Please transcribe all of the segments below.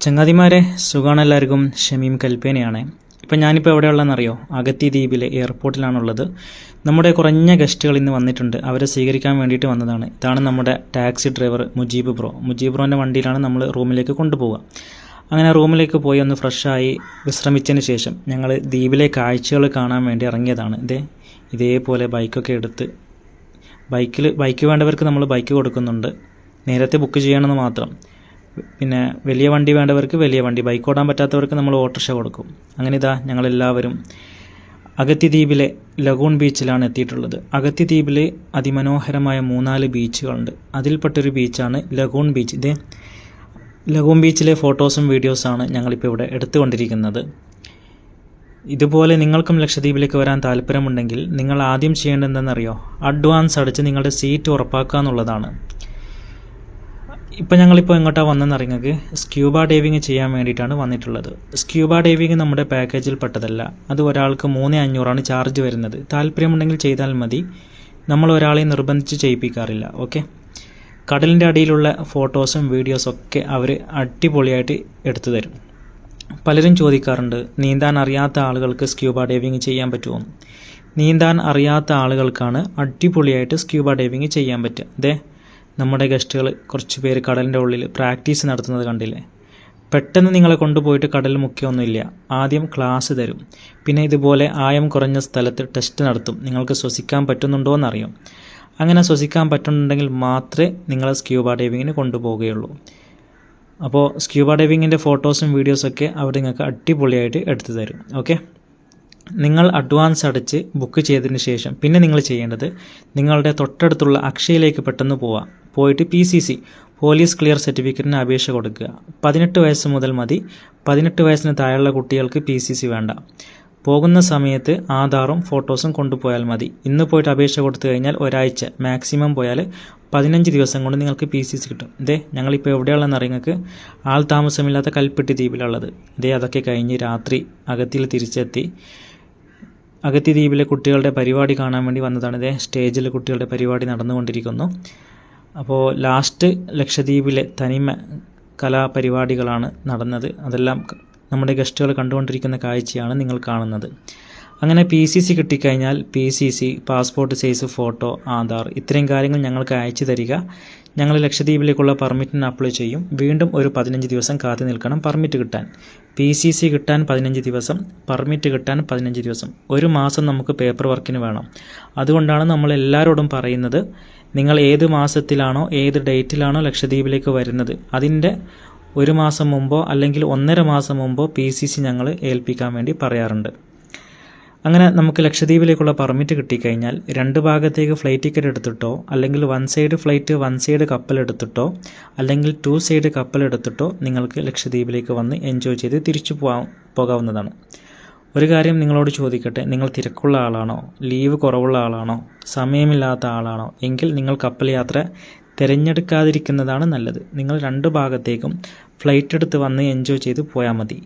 ചങ്ങാതിമാരെ സുഖമാണ് എല്ലാവർക്കും ഷമീം കൽപ്പേനയാണ്. ഇപ്പം ഞാനിപ്പോൾ എവിടെയുള്ളതെന്നറിയോ? അഗത്തി ദ്വീപിലെ എയർപോർട്ടിലാണുള്ളത്. നമ്മുടെ കുറഞ്ഞ ഗസ്റ്റുകൾ ഇന്ന് വന്നിട്ടുണ്ട്. അവരെ സ്വീകരിക്കാൻ വേണ്ടിയിട്ട് വന്നതാണ്. ഇതാണ് നമ്മുടെ taxi driver Mujeeb bro. Mujeeb ബ്രോന്റെ വണ്ടിയിലാണ് നമ്മൾ റൂമിലേക്ക് കൊണ്ടുപോവുക. അങ്ങനെ റൂമിലേക്ക് പോയി ഒന്ന് ഫ്രഷായി വിശ്രമിച്ചതിന് ശേഷം ഞങ്ങൾ ദ്വീപിലെ കാഴ്ചകൾ കാണാൻ വേണ്ടി ഇറങ്ങിയതാണ്. ഇതേ ഇതേപോലെ ബൈക്കൊക്കെ എടുത്ത് ബൈക്കിൽ ബൈക്ക് വേണ്ടവർക്ക് നമ്മൾ ബൈക്ക് കൊടുക്കുന്നുണ്ട്. നേരത്തെ ബുക്ക് ചെയ്യണമെന്ന് മാത്രം. പിന്നെ വലിയ വണ്ടി വേണ്ടവർക്ക് വലിയ വണ്ടി ബൈക്ക് ഓടാൻ പറ്റാത്തവർക്ക് നമ്മൾ ഓട്ടോറിക്ഷ കൊടുക്കും. അങ്ങനെ ഇതാ ഞങ്ങളെല്ലാവരും അഗത്തി ദ്വീപിലെ ലഗൂൺ ബീച്ചിലാണ് എത്തിയിട്ടുള്ളത്. അഗത്തി ദ്വീപിൽ അതിമനോഹരമായ മൂന്നാൽ ബീച്ചുകളുണ്ട്. അതിൽപ്പെട്ടൊരു ബീച്ചാണ് ലഗൂൺ ബീച്ച്. ഇതേ ലഗൂൺ ബീച്ചിലെ ഫോട്ടോസും വീഡിയോസാണ് ഞങ്ങളിപ്പോൾ ഇവിടെ എടുത്തുകൊണ്ടിരിക്കുന്നത്. ഇതുപോലെ നിങ്ങൾക്കും ലക്ഷദ്വീപിലേക്ക് വരാൻ താല്പര്യമുണ്ടെങ്കിൽ നിങ്ങൾ ആദ്യം ചെയ്യേണ്ടതെന്നറിയോ അഡ്വാൻസ് അടിച്ച് നിങ്ങളുടെ സീറ്റ് ഉറപ്പാക്കുക എന്നുള്ളതാണ്. ഇപ്പം ഞങ്ങളിപ്പോൾ എങ്ങോട്ടാണ് വന്നെന്നറിയുന്നത് സ്ക്യൂബ ഡൈവിങ് ചെയ്യാൻ വേണ്ടിയിട്ടാണ് വന്നിട്ടുള്ളത്. സ്ക്യൂബ ഡൈവിങ് നമ്മുടെ പാക്കേജിൽ പെട്ടതല്ല. അത് ഒരാൾക്ക് മൂന്ന് അഞ്ഞൂറാണ് ചാർജ് വരുന്നത്. താല്പര്യമുണ്ടെങ്കിൽ ചെയ്താൽ മതി. നമ്മൾ ഒരാളെ നിർബന്ധിച്ച് ചെയ്യിപ്പിക്കാറില്ല. ഓക്കെ കടലിന്റെ അടിയിലുള്ള ഫോട്ടോസും വീഡിയോസും ഒക്കെ അവർ അടിപൊളിയായിട്ട് എടുത്തു തരും. പലരും ചോദിക്കാറുണ്ട് നീന്താൻ അറിയാത്ത ആളുകൾക്ക് സ്ക്യൂബ ഡൈവിങ് ചെയ്യാൻ പറ്റുമോ? നീന്താൻ അറിയാത്ത ആളുകൾക്കാണ് അടിപൊളിയായിട്ട് സ്ക്യൂബ ഡൈവിങ് ചെയ്യാൻ പറ്റുക. അതെ നമ്മുടെ ഗസ്റ്റുകൾ കുറച്ച് പേര് കടലിന്റെ ഉള്ളിൽ പ്രാക്ടീസ് നടത്തുന്നത് കണ്ടില്ലേ? പെട്ടെന്ന് നിങ്ങളെ കൊണ്ടുപോയിട്ട് കടൽ മുക്കിയൊന്നുമില്ല. ആദ്യം ക്ലാസ് തരും. പിന്നെ ഇതുപോലെ ആയം കുറഞ്ഞ സ്ഥലത്ത് ടെസ്റ്റ് നടത്തും. നിങ്ങൾക്ക് ശ്വസിക്കാൻ പറ്റുന്നുണ്ടോ എന്നറിയാം. അങ്ങനെ ശ്വസിക്കാൻ പറ്റുന്നുണ്ടെങ്കിൽ മാത്രമേ നിങ്ങളെ സ്ക്യൂബ ഡൈവിങ്ങിന് കൊണ്ടുപോവുകയുള്ളൂ. അപ്പോൾ സ്ക്യൂബ ഡൈവിങ്ങിന്റെ ഫോട്ടോസും വീഡിയോസൊക്കെ അവർ നിങ്ങൾക്ക് അടിപൊളിയായിട്ട് എടുത്തു തരും. ഓക്കെ? നിങ്ങൾ അഡ്വാൻസ് അടച്ച് ബുക്ക് ചെയ്തതിന് ശേഷം പിന്നെ നിങ്ങൾ ചെയ്യേണ്ടത് നിങ്ങളുടെ തൊട്ടടുത്തുള്ള അക്ഷയയിലേക്ക് പെട്ടെന്ന് പോവുക. പോയിട്ട് P C C police clear സർട്ടിഫിക്കറ്റിന് അപേക്ഷ കൊടുക്കുക. പതിനെട്ട് വയസ്സ് മുതൽ മതി. പതിനെട്ട് വയസ്സിന് താഴെയുള്ള കുട്ടികൾക്ക് പി സി സി വേണ്ട. പോകുന്ന സമയത്ത് ആധാറും ഫോട്ടോസും കൊണ്ടുപോയാൽ മതി. ഇന്ന് പോയിട്ട് അപേക്ഷ കൊടുത്തു കഴിഞ്ഞാൽ ഒരാഴ്ച മാക്സിമം പോയാൽ പതിനഞ്ച് ദിവസം കൊണ്ട് നിങ്ങൾക്ക് പി സി സി കിട്ടും. ഇതേ ഞങ്ങളിപ്പോൾ എവിടെയുള്ളതെന്ന് അറിയുങ്ങൾക്ക് ആൾ താമസമില്ലാത്ത കൽപ്പെട്ടി ദ്വീപിലുള്ളത് ഇതേ അതൊക്കെ കഴിഞ്ഞ് രാത്രി അകത്തിൽ തിരിച്ചെത്തി. അഗത്തി ദ്വീപിലെ കുട്ടികളുടെ പരിപാടി കാണാൻ വേണ്ടി വന്നതാണ്. ഇതേ സ്റ്റേജിൽ കുട്ടികളുടെ പരിപാടി നടന്നുകൊണ്ടിരിക്കുന്നു. അപ്പോൾ ലാസ്റ്റ് ലക്ഷദ്വീപിലെ തനിമ കലാപരിപാടികളാണ് നടന്നത്. അതെല്ലാം നമ്മുടെ ഗസ്റ്റുകൾ കണ്ടുകൊണ്ടിരിക്കുന്ന കാഴ്ചയാണ് നിങ്ങൾ കാണുന്നത്. അങ്ങനെ പി സി സി കിട്ടിക്കഴിഞ്ഞാൽ P C C passport size photo Aadhaar ഇത്രയും കാര്യങ്ങൾ ഞങ്ങൾക്ക് അയച്ചു തരിക. ഞങ്ങൾ ലക്ഷദ്വീപിലേക്കുള്ള പെർമിറ്റിന് അപ്ലൈ ചെയ്യും. വീണ്ടും ഒരു പതിനഞ്ച് ദിവസം കാത്തു നിൽക്കണം പെർമിറ്റ് കിട്ടാൻ. പി സി സി കിട്ടാൻ പതിനഞ്ച് ദിവസം പെർമിറ്റ് കിട്ടാൻ പതിനഞ്ച് ദിവസം. ഒരു മാസം നമുക്ക് പേപ്പർ വർക്കിന് വേണം. അതുകൊണ്ടാണ് നമ്മൾ എല്ലാവരോടും പറയുന്നത് നിങ്ങൾ ഏത് മാസത്തിലാണോ ഏത് ഡേറ്റിലാണോ ലക്ഷദ്വീപിലേക്ക് വരുന്നത്. അതിന്റെ ഒരു മാസം മുമ്പോ അല്ലെങ്കിൽ ഒന്നര മാസം മുമ്പോ പി സി സി ഞങ്ങൾ ഏൽപ്പിക്കാൻ വേണ്ടി പറയാറുണ്ട്. അങ്ങനെ നമുക്ക് ലക്ഷദ്വീപിലേക്കുള്ള പെർമിറ്റ് കിട്ടിക്കഴിഞ്ഞാൽ രണ്ട് ഭാഗത്തേക്ക് ഫ്ലൈറ്റ് ടിക്കറ്റ് എടുത്തിട്ടോ അല്ലെങ്കിൽ one side flight one side കപ്പൽ എടുത്തിട്ടോ അല്ലെങ്കിൽ ടു സൈഡ് കപ്പൽ എടുത്തിട്ടോ നിങ്ങൾക്ക് ലക്ഷദ്വീപിലേക്ക് വന്ന് എൻജോയ് ചെയ്ത് തിരിച്ചു പോകാൻ പോകാവുന്നതാണ്. ഒരു കാര്യം നിങ്ങളോട് ചോദിക്കട്ടെ നിങ്ങൾ തിരക്കുള്ള ആളാണോ ലീവ് കുറവുള്ള ആളാണോ സമയമില്ലാത്ത ആളാണോ എങ്കിൽ നിങ്ങൾ കപ്പൽ യാത്ര തിരഞ്ഞെടുക്കാതിരിക്കുന്നതാണ് നല്ലത്. നിങ്ങൾ രണ്ട് ഭാഗത്തേക്കും ഫ്ലൈറ്റ് എടുത്ത് വന്ന് എൻജോയ് ചെയ്ത് പോയാൽ മതി.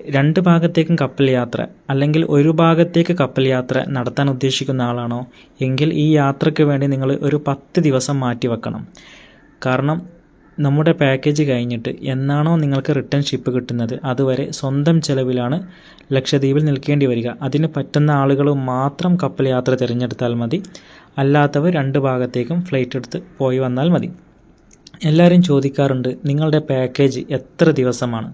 രണ്ട് ഭാഗത്തേക്കും കപ്പൽ യാത്ര അല്ലെങ്കിൽ ഒരു ഭാഗത്തേക്ക് കപ്പൽ യാത്ര നടത്താൻ ഉദ്ദേശിക്കുന്ന ആളാണോ? എങ്കിൽ ഈ യാത്രയ്ക്ക് വേണ്ടി നിങ്ങൾ ഒരു പത്ത് ദിവസം മാറ്റി വെക്കണം. കാരണം നമ്മുടെ പാക്കേജ് കഴിഞ്ഞിട്ട് എന്നാണോ നിങ്ങൾക്ക് റിട്ടേൺ ഷിപ്പ് കിട്ടുന്നത് അതുവരെ സ്വന്തം ചെലവിലാണ് ലക്ഷദ്വീപിൽ നിൽക്കേണ്ടി വരിക. അതിന് പറ്റുന്ന ആളുകൾ മാത്രം കപ്പൽ യാത്ര തിരഞ്ഞെടുത്താൽ മതി. അല്ലാത്തവർ രണ്ട് ഭാഗത്തേക്കും ഫ്ലൈറ്റ് എടുത്ത് പോയി വന്നാൽ മതി. എല്ലാവരും ചോദിക്കാറുണ്ട് നിങ്ങളുടെ പാക്കേജ് എത്ര ദിവസമാണ്?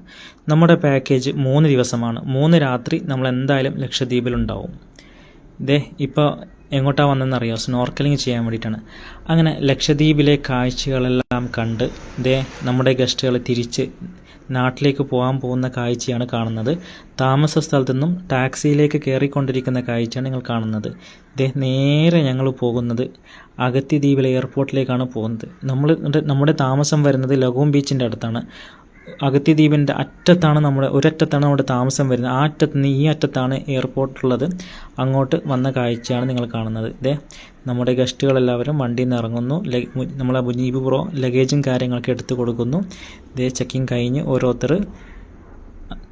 നമ്മുടെ പാക്കേജ് മൂന്ന് ദിവസമാണ്. മൂന്ന് രാത്രി നമ്മൾ എന്തായാലും ലക്ഷദ്വീപിലുണ്ടാവും. ദേ ഇപ്പോൾ എങ്ങോട്ടാണ് വന്നതെന്നറിയോ? സ്നോർക്കലിംഗ് ചെയ്യാൻ വേണ്ടിയിട്ടാണ്. അങ്ങനെ ലക്ഷദ്വീപിലെ കാഴ്ചകളെല്ലാം കണ്ട് ദേ നമ്മുടെ ഗസ്റ്റുകൾ തിരിച്ച് നാട്ടിലേക്ക് പോകാൻ പോകുന്ന കാഴ്ചയാണ് കാണുന്നത്. താമസ സ്ഥലത്തു നിന്നും ടാക്സിയിലേക്ക് കയറിക്കൊണ്ടിരിക്കുന്ന കാഴ്ചയാണ് നിങ്ങൾ കാണുന്നത്. ദേ നേരെ ഞങ്ങൾ പോകുന്നത് അഗത്തി ദ്വീപിലെ എയർപോർട്ടിലേക്കാണ് പോകുന്നത്. നമ്മൾ നമ്മുടെ താമസം വരുന്നത് ലഗോം ബീച്ചിന്റെ അടുത്താണ്. അഗത്തി ദ്വീപിന്റെ അറ്റത്താണ് നമ്മുടെ ഒരറ്റത്താണ് നമ്മുടെ താമസം വരുന്നത്. ആ അറ്റത്ത് നിന്ന് ഈ അറ്റത്താണ് എയർപോർട്ട് ഉള്ളത് അങ്ങോട്ട് വന്ന കാഴ്ചയാണ് നിങ്ങൾ കാണുന്നത്. ഇതേ നമ്മുടെ ഗസ്റ്റുകളെല്ലാവരും വണ്ടിയിൽ നിന്ന് ഇറങ്ങുന്നു. നമ്മളെ മുനീബ് ബ്രോ ലഗേജും കാര്യങ്ങളൊക്കെ എടുത്തു കൊടുക്കുന്നു. ഇതേ ചെക്കിങ് കഴിഞ്ഞ് ഓരോരുത്തർ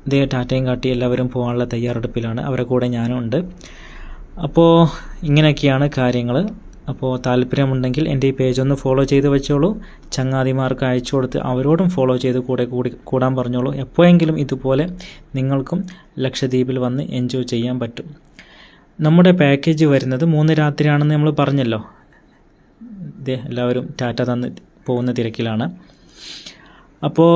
ഇതേ ടാറ്റയും കാട്ടി എല്ലാവരും പോകാനുള്ള തയ്യാറെടുപ്പിലാണ്. അവരുടെ കൂടെ ഞാനും ഉണ്ട് അപ്പോൾ ഇങ്ങനെയൊക്കെയാണ് കാര്യങ്ങൾ അപ്പോൾ താല്പര്യമുണ്ടെങ്കിൽ എന്റെ ഈ പേജ് ഒന്ന് ഫോളോ ചെയ്ത് വെച്ചോളൂ. ചങ്ങാതിമാർക്ക് അയച്ചു കൊടുത്ത് അവരോടും ഫോളോ ചെയ്ത് കൂടെ കൂടി കൂടാൻ പറഞ്ഞോളൂ. എപ്പോഴെങ്കിലും ഇതുപോലെ നിങ്ങൾക്കും ലക്ഷദ്വീപിൽ വന്ന് എൻജോയ് ചെയ്യാൻ പറ്റും. നമ്മുടെ പാക്കേജ് വരുന്നത് മൂന്ന് രാത്രിയാണെന്ന് നമ്മൾ പറഞ്ഞല്ലോ. എല്ലാവരും ടാറ്റ തന്ന് പോകുന്ന തിരക്കിലാണ്. അപ്പോൾ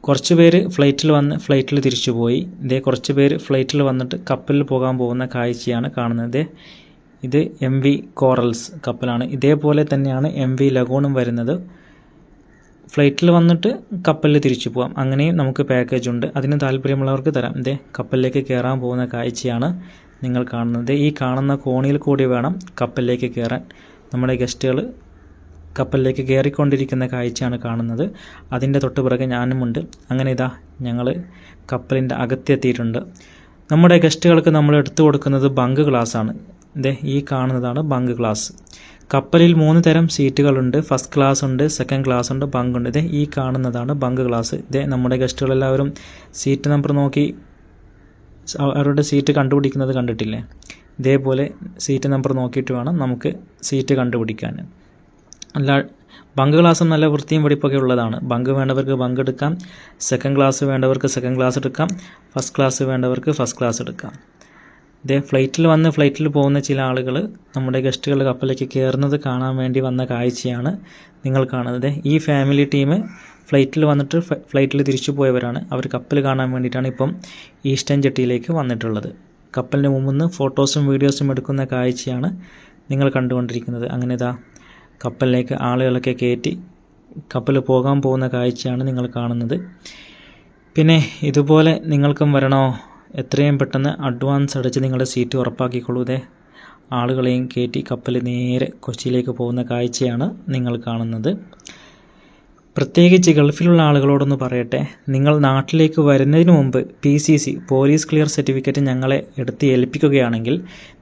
കുറച്ച് പേര് ഫ്ലൈറ്റിൽ വന്ന് ഫ്ലൈറ്റിൽ തിരിച്ചു പോയി ഇതേ കുറച്ച് പേര് ഫ്ലൈറ്റിൽ വന്നിട്ട് കപ്പലിൽ പോകാൻ പോകുന്ന കാഴ്ചയാണ് കാണുന്നത്. ഇത് എം വി കോറൽസ് കപ്പലാണ്. ഇതേപോലെ തന്നെയാണ് എം വി ലഗൂണും വരുന്നത്. ഫ്ലൈറ്റിൽ വന്നിട്ട് കപ്പലിൽ തിരിച്ചു പോകാം അങ്ങനെയും നമുക്ക് പാക്കേജ് ഉണ്ട്. അതിന് താല്പര്യമുള്ളവർക്ക് തരാം. ഇതേ കപ്പലിലേക്ക് കയറാൻ പോകുന്ന കാഴ്ചയാണ് നിങ്ങൾ കാണുന്നത്. ഈ കാണുന്ന കോണിയിൽ കൂടി വേണം കപ്പലിലേക്ക് കയറാൻ നമ്മുടെ ഗസ്റ്റുകൾ കപ്പലിലേക്ക് കയറിക്കൊണ്ടിരിക്കുന്ന കാഴ്ചയാണ് കാണുന്നത്. അതിന്റെ തൊട്ട് പിറകെ ഞാനുമുണ്ട് അങ്ങനെ ഇതാ ഞങ്ങൾ കപ്പലിന്റെ അകത്തെത്തിയിട്ടുണ്ട്. നമ്മുടെ ഗസ്റ്റുകൾക്ക് നമ്മൾ എടുത്തു കൊടുക്കുന്നത് ബങ്ക് ഗ്ലാസ്സാണ്. ഇതേ ഈ കാണുന്നതാണ് ബങ്ക് ക്ലാസ് കപ്പലിൽ മൂന്ന് തരം സീറ്റുകളുണ്ട് ഫസ്റ്റ് ക്ലാസ് ഉണ്ട് സെക്കൻഡ് ക്ലാസ് ഉണ്ട് ബങ്ക് ഉണ്ട്. ഇതേ ഈ കാണുന്നതാണ് ബങ്ക് ക്ലാസ് ഇതേ നമ്മുടെ ഗസ്റ്റുകളെല്ലാവരും സീറ്റ് നമ്പർ നോക്കി അവരുടെ സീറ്റ് കണ്ടുപിടിക്കുന്നത് കണ്ടിട്ടില്ലേ? ഇതേപോലെ സീറ്റ് നമ്പർ നോക്കിയിട്ട് വേണം നമുക്ക് സീറ്റ് കണ്ടുപിടിക്കാൻ. അല്ല ബങ്ക് ക്ലാസ്സും നല്ല വൃത്തിയും വെടിപ്പൊക്കെ ഉള്ളതാണ്. ബങ്ക് വേണ്ടവർക്ക് ബങ്ക് എടുക്കാം. സെക്കൻഡ് ക്ലാസ് വേണ്ടവർക്ക് സെക്കൻഡ് ക്ലാസ് എടുക്കാം. ഫസ്റ്റ് ക്ലാസ് വേണ്ടവർക്ക് ഫസ്റ്റ് ക്ലാസ് എടുക്കാം. ഇതേ ഫ്ലൈറ്റിൽ വന്ന് ഫ്ലൈറ്റിൽ പോകുന്ന ചില ആളുകൾ നമ്മുടെ ഗസ്റ്റുകൾ കപ്പലിലേക്ക് കയറുന്നത് കാണാൻ വേണ്ടി വന്ന കാഴ്ചയാണ് നിങ്ങൾ കാണുന്നത്. ഈ ഫാമിലി ടീം ഫ്ലൈറ്റിൽ വന്നിട്ട് ഫ്ലൈറ്റിൽ തിരിച്ചു പോയവരാണ്. അവർ കപ്പൽ കാണാൻ വേണ്ടിയിട്ടാണ് ഇപ്പം ഈസ്റ്റേൺ ജെട്ടിയിലേക്ക് വന്നിട്ടുള്ളത്. കപ്പലിന് മുമ്പിൽ നിന്ന് ഫോട്ടോസും വീഡിയോസും എടുക്കുന്ന കാഴ്ചയാണ് നിങ്ങൾ കണ്ടുകൊണ്ടിരിക്കുന്നത്. അങ്ങനെ ഇതാ കപ്പലിലേക്ക് ആളുകളൊക്കെ കയറ്റി കപ്പൽ പോകാൻ പോകുന്ന കാഴ്ചയാണ് നിങ്ങൾ കാണുന്നത്. പിന്നെ ഇതുപോലെ നിങ്ങൾക്കും വരണോ? എത്രയും പെട്ടെന്ന് അഡ്വാൻസ് അടച്ച് നിങ്ങളുടെ സീറ്റ് ഉറപ്പാക്കിക്കൊള്ളൂ ഇതേ ആളുകളെയും കയറ്റി കപ്പൽ നേരെ കൊച്ചിയിലേക്ക് പോകുന്ന കാഴ്ചയാണ് നിങ്ങൾ കാണുന്നത്. പ്രത്യേകിച്ച് ഗൾഫിലുള്ള ആളുകളോടൊന്ന് പറയട്ടെ. നിങ്ങൾ നാട്ടിലേക്ക് വരുന്നതിന് മുമ്പ് P C C police clear certificate ഞങ്ങളെ എടുത്ത് ഏൽപ്പിക്കുകയാണെങ്കിൽ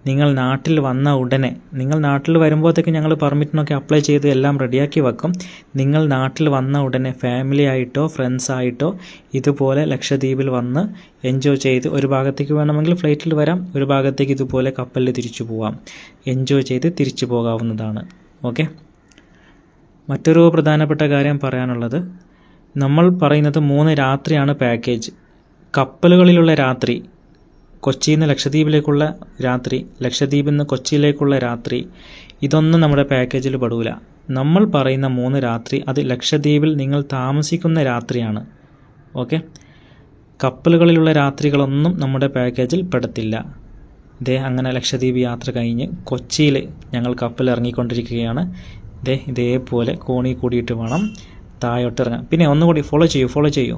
നിങ്ങൾ നാട്ടിൽ വന്ന ഉടനെ നിങ്ങൾ നാട്ടിൽ വരുമ്പോഴത്തേക്ക് ഞങ്ങൾ പെർമിറ്റിനൊക്കെ അപ്ലൈ ചെയ്ത് എല്ലാം റെഡിയാക്കി വെക്കും. നിങ്ങൾ നാട്ടിൽ വന്ന ഉടനെ ഫാമിലി ആയിട്ടോ ഫ്രണ്ട്സ് ആയിട്ടോ ഇതുപോലെ ലക്ഷദ്വീപിൽ വന്ന് എൻജോയ് ചെയ്ത് ഒരു ഭാഗത്തേക്ക് വേണമെങ്കിൽ ഫ്ലൈറ്റിൽ വരാം ഒരു ഭാഗത്തേക്ക് ഇതുപോലെ കപ്പലിൽ തിരിച്ചു പോവാം. എൻജോയ് ചെയ്ത് തിരിച്ചു പോകാവുന്നതാണ്. ഓക്കെ മറ്റൊരു പ്രധാനപ്പെട്ട കാര്യം പറയാനുള്ളത് നമ്മൾ പറയുന്നത് മൂന്ന് രാത്രിയാണ് പാക്കേജ് കപ്പലുകളിലുള്ള രാത്രി കൊച്ചിയിൽ നിന്ന് ലക്ഷദ്വീപിലേക്കുള്ള രാത്രി ലക്ഷദ്വീപിൽ നിന്ന് കൊച്ചിയിലേക്കുള്ള രാത്രി ഇതൊന്നും നമ്മുടെ പാക്കേജിൽ പെടൂല. നമ്മൾ പറയുന്ന മൂന്ന് രാത്രി അത് ലക്ഷദ്വീപിൽ നിങ്ങൾ താമസിക്കുന്ന രാത്രിയാണ്. ഓക്കെ? കപ്പലുകളിലുള്ള രാത്രികളൊന്നും നമ്മുടെ പാക്കേജിൽ പെടത്തില്ല. ഇതേ അങ്ങനെ ലക്ഷദ്വീപ് യാത്ര കഴിഞ്ഞ് കൊച്ചിയിൽ ഞങ്ങൾ കപ്പൽ ഇറങ്ങിക്കൊണ്ടിരിക്കുകയാണ് ദേ ഇതേപോലെ കോണി കൂടിയിട്ട് വേണം താഴോട്ട് ഇറങ്ങാൻ. പിന്നെ ഒന്നുകൂടി ഫോളോ ചെയ്യൂ ഫോളോ ചെയ്യൂ.